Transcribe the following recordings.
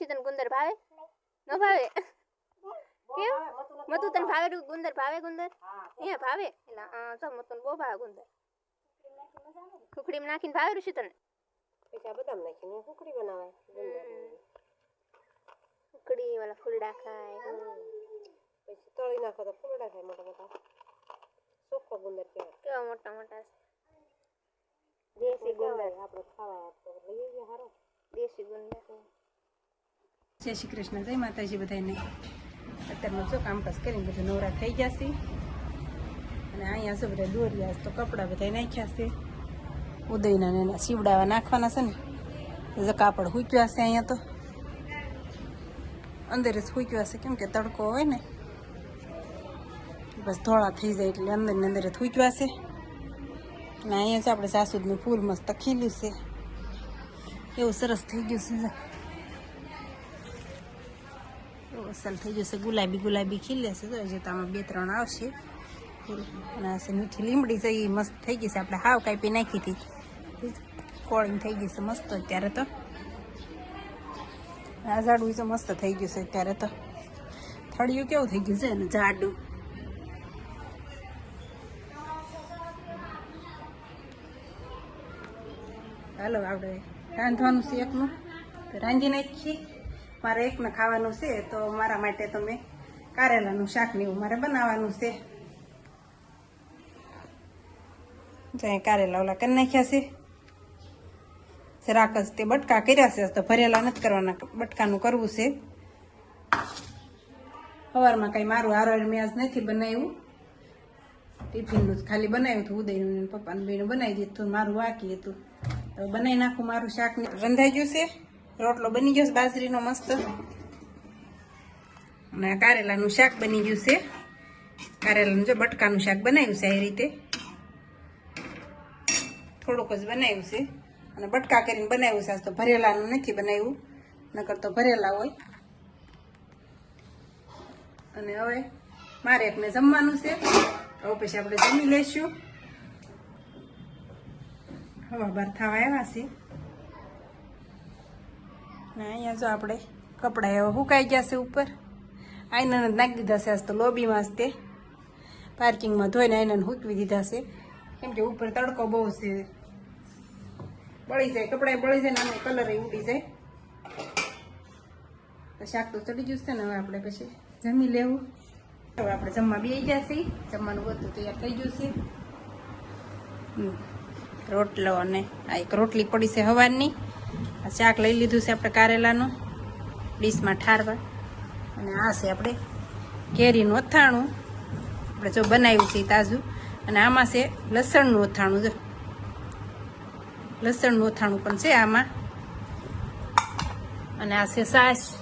ઋષિ તને ગુંદર ભાવે? ન ભાવે? કેમ? મતુ તને ભાવે. ગુંદર? ભાવે ગુંદર? હે ભાવે? એટલે હા તો મતું બહુ ભાવે ગુંદર. ખુકડીમાં નાખીને ભાવે ઋષિ તને? પછી બધા બદામ નાખીને સુખડી બનાવાય. ખુકડી વાળા ફૂલડા ખાય પછી તળી નાખો તો ફૂલડા ખાય મોટા મોટા. ચોખ્ખો ગુંદર કહેવાય. કેવા મોટા મોટા દેશી ગુંદર આપણે ખાવા આપતો. લઈ આવીએ હારો. દેશી ગુંદર જય શ્રી કૃષ્ણ, જય માતાજી બધાને અત્યારમાં જો કામકાજ કરીને બધું નવરા થઈ ગયા છે. અને અહીંયા શું બધા દોર્યા તો કપડાં બધા નાખ્યા છે. ઉદયના એના સીવડાવા નાખવાના છે ને. જો કાપડ હૂક્યા છે અહીંયા તો. અંદર જ હૂક્યા છે, કેમ કે તડકો હોય ને. બસ ધોળા થઈ જાય એટલે અંદર ને અંદર જ હૂક્યા છે. અને અહીંયા છે આપણે સાસુદનું ફૂલ મસ્ત ખીલ્યું છે. એવું સરસ થઈ ગયું છે અસલ થઈ જશે ગુલાબી ગુલાબી ખીલે છે તો આમાં બે ત્રણ આવશે અને હશે મીઠી લીમડી છે એ મસ્ત થઈ ગઈ છે આપણે હાવ કાપી નાખી હતી કોળીને થઈ ગઈ છે મસ્ત અત્યારે તો આ ઝાડવું તો મસ્ત થઈ ગયું છે અત્યારે તો થળિયું કેવું થઈ ગયું છે ને ઝાડું હાલો આપણે રાંધવાનું છે એકનું રાંધી નાખીએ મારે એકને ખાવાનું છે તો મારા માટે તમે કારેલાનું શાક ને એવું મારે બનાવવાનું છે. જાય કારેલા ઓલા કરી નાખ્યા છે. જરાક જ તે બટકા કર્યા છે તો ભરેલા નથી કરવાના બટકાનું કરવું છે. સવારમાં કઈ મારું હારવાર મેં આજ નથી બનાવ્યું. ટિફિનનું જ ખાલી બનાવ્યું હતું ઉદયનું ને પપ્પાનું બેનું બનાવી દીધું મારું બાકી હતું. તો બનાવી નાખું મારું શાક રંધાઈ ગયું છે? રોટલો બની ગયો છે બાજરીનો મસ્ત. અને કારેલાનું શાક બની ગયું છે. કારેલાનું જો બટકાનું શાક બનાવ્યું છે એ રીતે. થોડુંક જ બનાવ્યું છે. અને બટકા કરીને બનાવ્યું છે. આજ તો ભરેલાનું નથી બનાવ્યું. નકર તો ભરેલા હોય. અને હવે મારે એકને જમવાનું છે. હવે પછી આપણે જમી લઈશું. હવા બાર થવા આવ્યા છે. ને અહીંયા જો આપણે કપડાં એવા સુકાઈ ગયા છે ઉપર. આઈનાને નાખી દીધા છે આજ તો લોબીમાં જ તે. પાર્કિંગમાં ધોઈને આઈનાને સૂકવી દીધા છે. કેમ કે ઉપર તડકો બહુ છે. બળી જાય, કપડાં બળી જાય ને આનો કલર ઉડી જાય. શાક તો ચડી ગયું છે ને હવે આપણે પછી જમી લેવું. હવે આપણે જમવા બે ગયા છીએ. જમવાનું બધું તૈયાર થઈ ગયું છે. રોટલો અને આ એક રોટલી પડી છે હવારની આ શાક લઈ લીધું છે આપણે કારેલાનું. ડીશમાં ઠારવા. અને આ છે આપણે કેરીનું અથાણું. આપણે જો બનાવ્યું છે તાજું. અને આમાં છે લસણનું અથાણું જો. લસણનું અથાણું પણ છે આમાં. અને આ છે સાસ.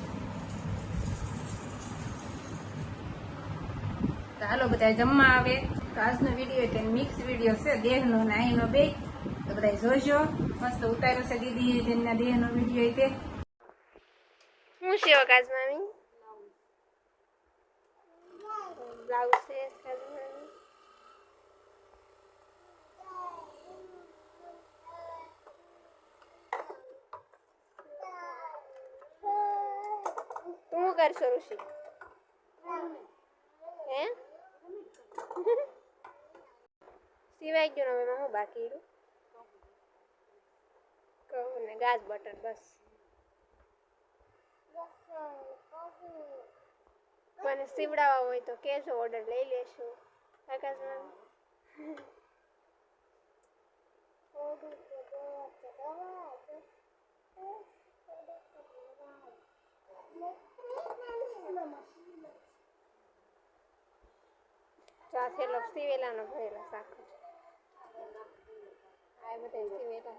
હાલો બધા જમવા આવે. તો આજનો વીડિયો મિક્સ વીડિયો છે, દેહનો ને અહીંનો બે. તો બધા જોજો. મસ્ત ઉતાર્યો છે દીદી તેમના દેહનો વીડિયો તે. હું સેવા કાજ મામી બ્લાઉઝ છે કાજ મામી તું કરશો, ઋષિ? હે? સિવાય ગયો ને હવે હું બાકી રહ્યું. કહું ને ગાજ બટર, બસ. મને સીવડાવવા હોય તો કેજો ઓર્ડર લઈ લેશું. આકાશ મેમ ચા થેલો સીવેલાનો ભરેલો સાખો આ બધા સીવેલા.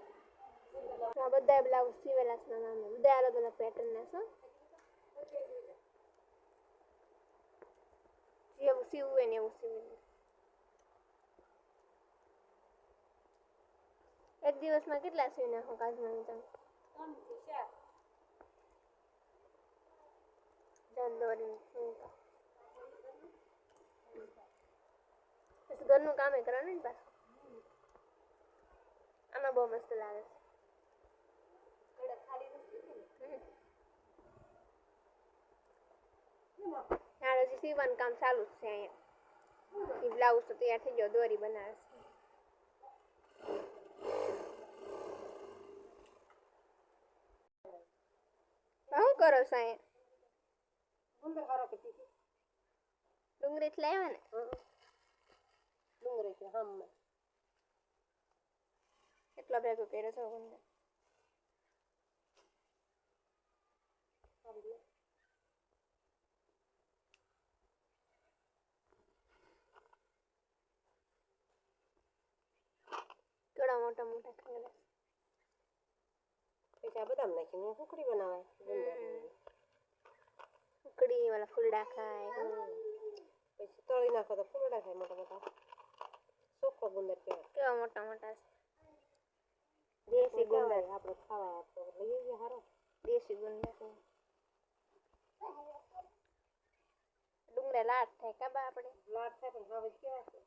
બધા બ્લાઉઝ સીવેલા છે નાના. બધા અલગ અલગ પેટર્નના છે. જેવું સીવવું હોય ને એવું સીવી એક દિવસમાં કેટલા સીવી નાખો કાજમાં તમે? ઘરનું કામે કરવાનું ને પાછું? આમાં બહુ મસ્ત લાગે છે. સીવાનું કામ ચાલુ જ છે અહીંયા. એ બ્લાઉઝ તો તૈયાર થઈ ગયો દોરી બનાવે છે શું કરો છો અહીંયા? ડુંગળી લાવ્યા ને? ડુંગળી હમ. એટલો ભેગો કર્યો છો ગુંદર મોટા મોટા ખાંગડા પછી આ બદામ નાખીને સુખડી બનાવાય ગુંદર વાળા ફૂલડા ખાય પછી તળી નાખો તો ફૂલડા થાય મોટા મોટા સોખો ગુંદર કહેવાય કેવા મોટા મોટા દેશી ગુંદર આપણે ખાવા આપતો લઈ જઈએ હારો દેશી ગુંદર ડુંગરા લાટ થાય કાબા આપણે લાટ થાય પણ હવે કેવા છે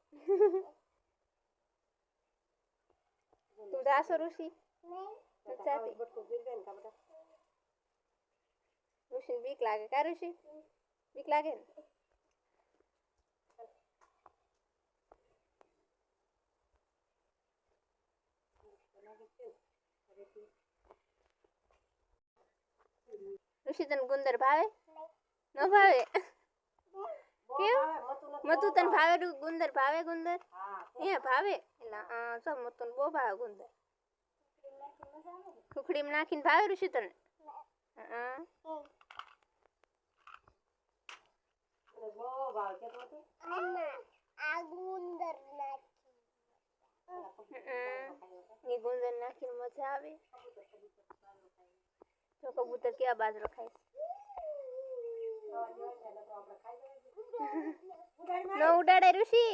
તું જાશો ઋષિ ઋષિ બીક લાગે. કા ઋષિ? બીક લાગે ને? ઋષિ તને ગુંદર ભાવે? ન ભાવે? કેમ મતું તને ભાવે ગુંદર ભાવે ગુંદર? હે ભાવે. એટલે આ સબ મતું બહુ ભાવે ગુંદર ખુખડીમાં નાખીને ભાવે ઋષિ તને હા ગુંદર નાખીને મજા આવે તો કબૂતર કેવા બાજરો ખાય ન ઉડાડે ઋષિ